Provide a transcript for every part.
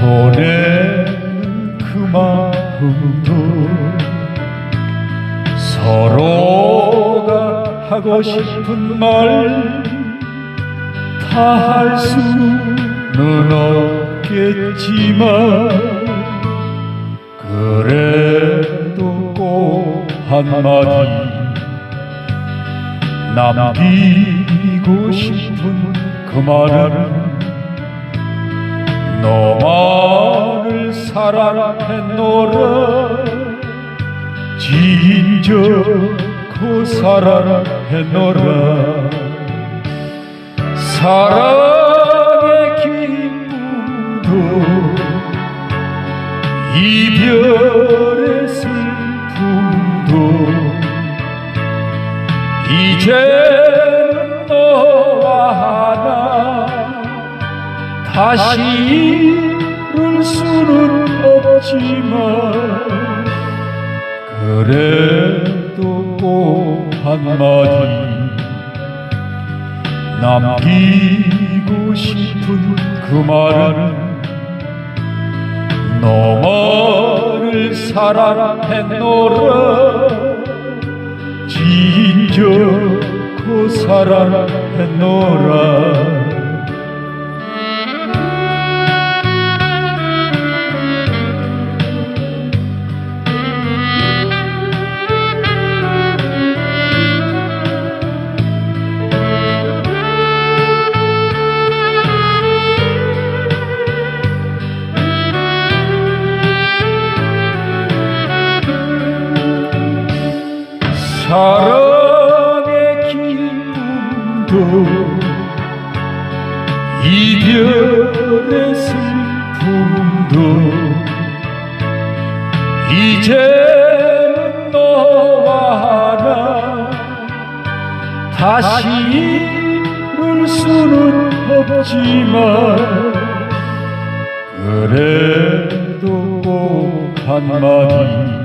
보내는 그 마음도 서로가 하고 싶은 말 다 할 수는 없겠지만 그래도 꼭 한마디 남기고 싶은 그 말은 사랑했노라 진저고 사랑했노라 사랑의 기쁨도 이별의 슬픔도 이제는 너와 하나 다시 이룰 수는 없지만 그래도 꼭 한마디. 남기고 싶은 그 말은 너만을 사랑했노라. 진저고 사랑했노라 사랑의 기쁨도 이별의 슬픔도 이제는 너와 하나 다시 이룰 수는 없지만 그래도 꼭 한마디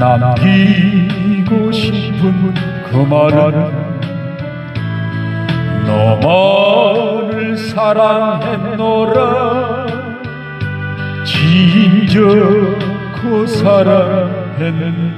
남기고 싶은 그 말은 너만을 사랑했노라. 진저고 사랑했노라